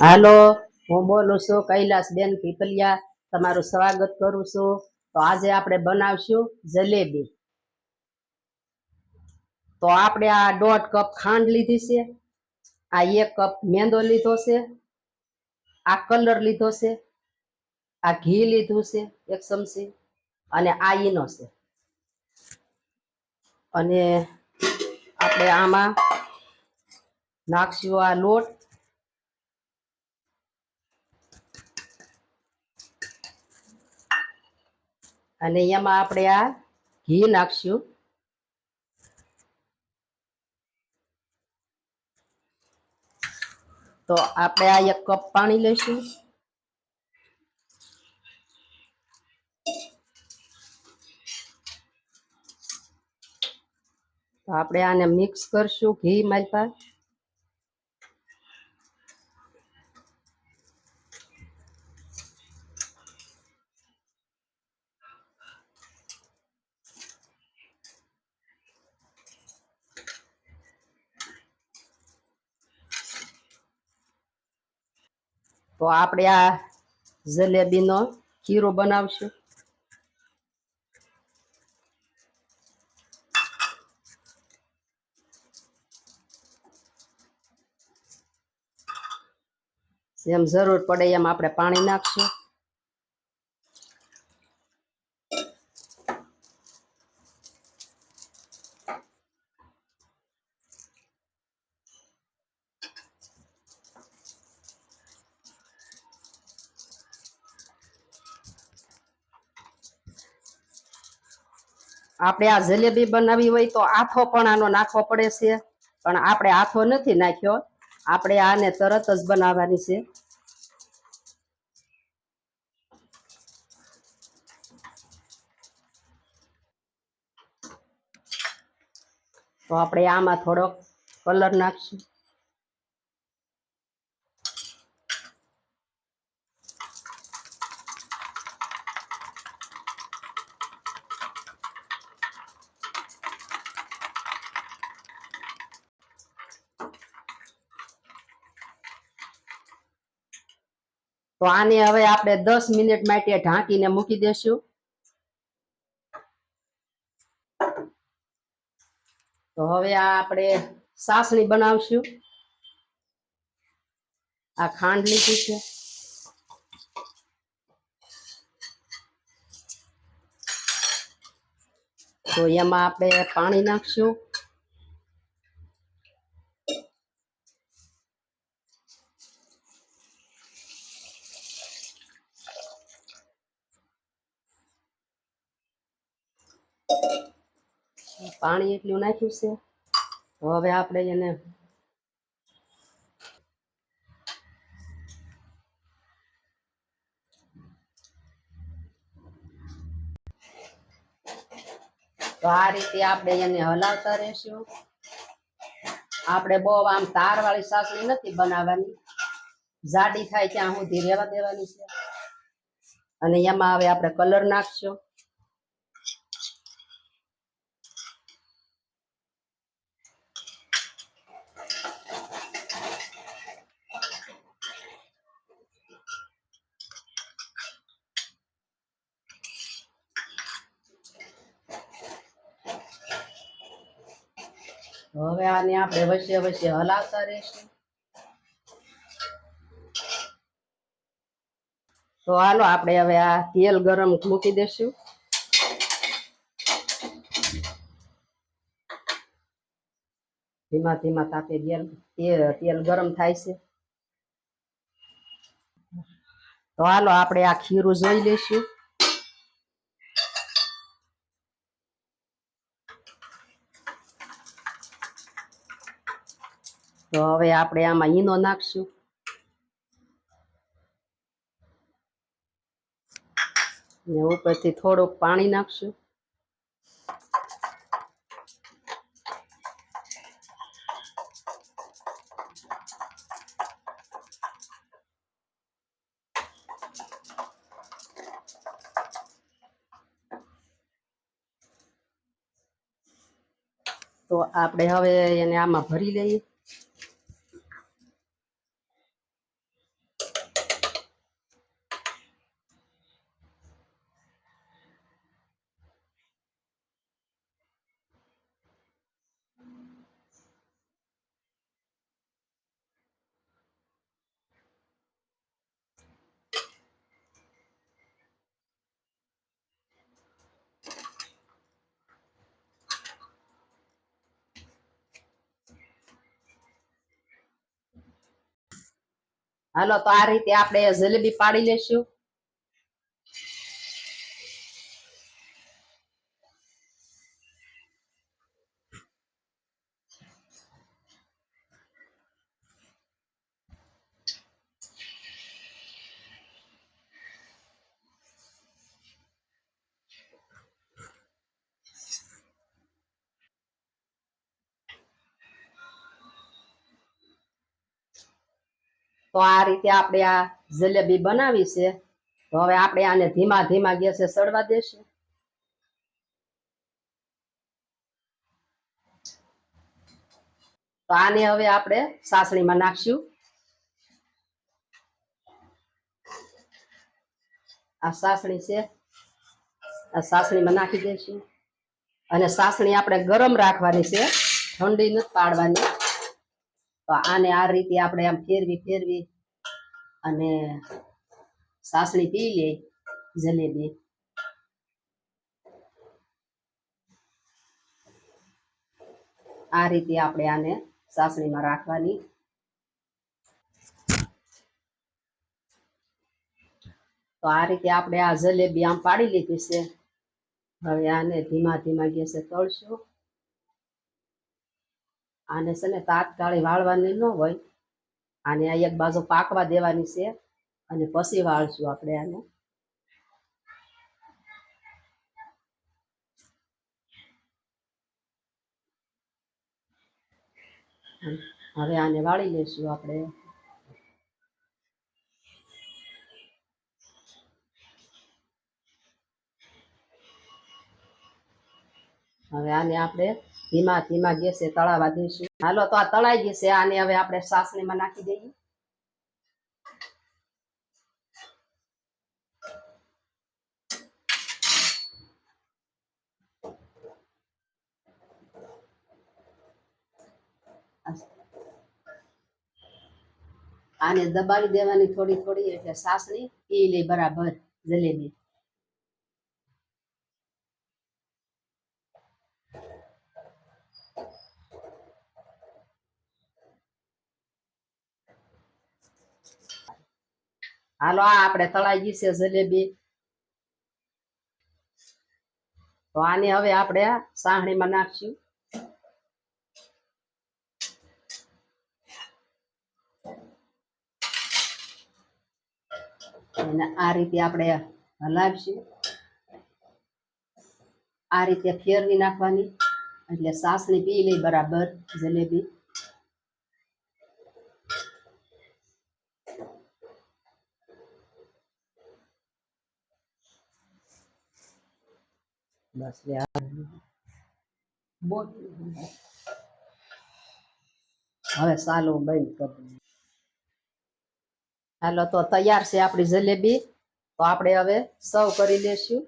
હાલો, હું બોલું છું કૈલાસબેન પીપલિયા, તમારું સ્વાગત કરું છું. તો આજે આપણે બનાવશું જલેબી. તો આપણે આ દોઢ કપ ખાંડ લીધી છે, આ એક કપ મેંદો લીધો છે, આ કલર લીધો છે, આ ઘી લીધું છે એક ચમચી, અને આ ઈનો છે. અને આપણે આમાં નાખશું આ લોટ અને એમાં આપણે આ ઘી નાખશું. તો આપણે આ એક કપ પાણી લઈશું. તો આપણે આને મિક્સ કરશું ઘી માલપા. તો આપણે આ જલેબીનો ખીરો બનાવશું. જેમ જરૂર પડે એમ આપણે પાણી નાખશું. આપણે આ જલેબી બનાવી હોય તો આથો પણ આનો નાખવો પડે છે. પણ આપણે આથો નથી નાખ્યો. આપણે આને તરત જ બનાવવાની છે. તો આપણે આમાં થોડોક કલર નાખશું. તો આને હવે આપણે દસ મિનિટ માટે ઢાંકીને મૂકી દેશું. તો હવે આ આપણે સાસણી બનાવશું. આ ખાંડ લીધી છે. તો એમાં આપણે પાણી નાખશું. પાણી એટલું નાખ્યું છે. હવે આપણે એને તો આ રીતે આપણે એને હલાવતા રહેશું. આપણે બહુ આમ તાર વાળી સાસરી નથી બનાવવાની. જાડી થાય ત્યાં સુધી રહેવા દેવાની છે. અને એમાં હવે આપણે કલર નાખશું તો હવે આને આપણે વચ્ચે વચ્ચે હલાવતા રહેશું. તો હાલો, આપણે હવે આ તેલ ગરમ મૂકી દેશું. ધીમા ધીમા તાપે તેલ ગરમ થાય છે. તો હાલો, આપણે આ ખીરું જોઈ લઈશું. તો હવે આપણે આમાં ઈનો નાખશું. ને ઉપરથી થોડુંક પાણી નાખશું. તો આપણે હવે એને આમાં ભરી લઈએ. હાલો તો આ રીતે આપણે જલેબી પાડી લેશું. તો આ રીતે આપણે આ જલેબી બનાવી છે. તો હવે આપણે આને ધીમા ધીમા ગેસે સડવા દેશું. તો આને હવે આપણે સાસણીમાં નાખશું. આ સાસણી છે. આ સાસણીમાં નાખી દઈશું અને સાસણી આપણે ગરમ રાખવાની છે. ઠંડી નથી પાડવાની. તો આને આ રીતે આપણે આમ ફેરવી ફેરવી અને સાસણી પી લે જલેબી. આ રીતે આપણે આને સાસણીમાં રાખવાની. તો આ રીતે આપણે આ જલેબી આમ પાડી લીધી છે. હવે આને ધીમા ધીમા ગેસે તળશું. આને છે ને તાત્કાલિક વાળવાની ન હોય. આને આ એક બાજુ પાકવા દેવાની છે અને પછી વાળશું આપણે આને. હવે આને વાળી લેશું આપણે. હવે આને આપણે ધીમા ધીમા ગેસે તળાવા દઈશું. હાલો, તો આ તળાઈ ગઈ છે આને હવે આપણે સાસણીમાં નાખી દઈએ. આને દબાવી દેવાની થોડી થોડી, એટલે સાસણી પી લે બરાબર જલેબી. હાલો આપણે તળાઈ ગઈ જલેબી. તો આને હવે આપણે સાહણીમાં નાખશું. આ રીતે આપણે હલાવીશું. આ રીતે ફેરવી નાખવાની. એટલે સાસની પી લઈ બરાબર જલેબી. બસ લે. હવે સાલો બંધ કરી. હાલો, તો તૈયાર છે આપણી જલેબી તો આપણે હવે સર્વ કરી લેશું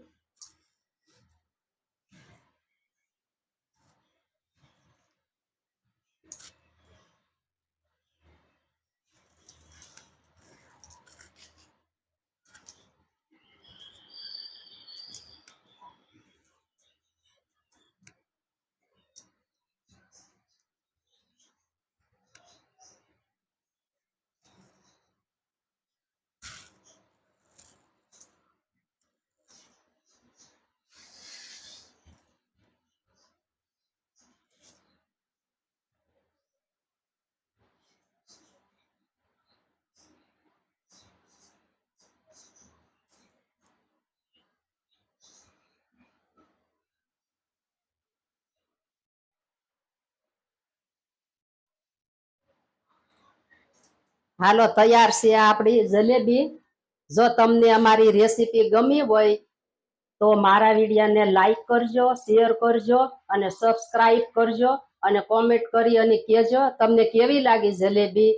હાલો, તૈયાર છે આપણી જલેબી. જો તમને અમારી રેસીપી ગમી હોય તો મારા વિડીયાને લાઈક કરજો, શેર કરજો અને સબસ્ક્રાઈબ કરજો અને કોમેન્ટ કરી અને કહેજો તમને કેવી લાગી જલેબી.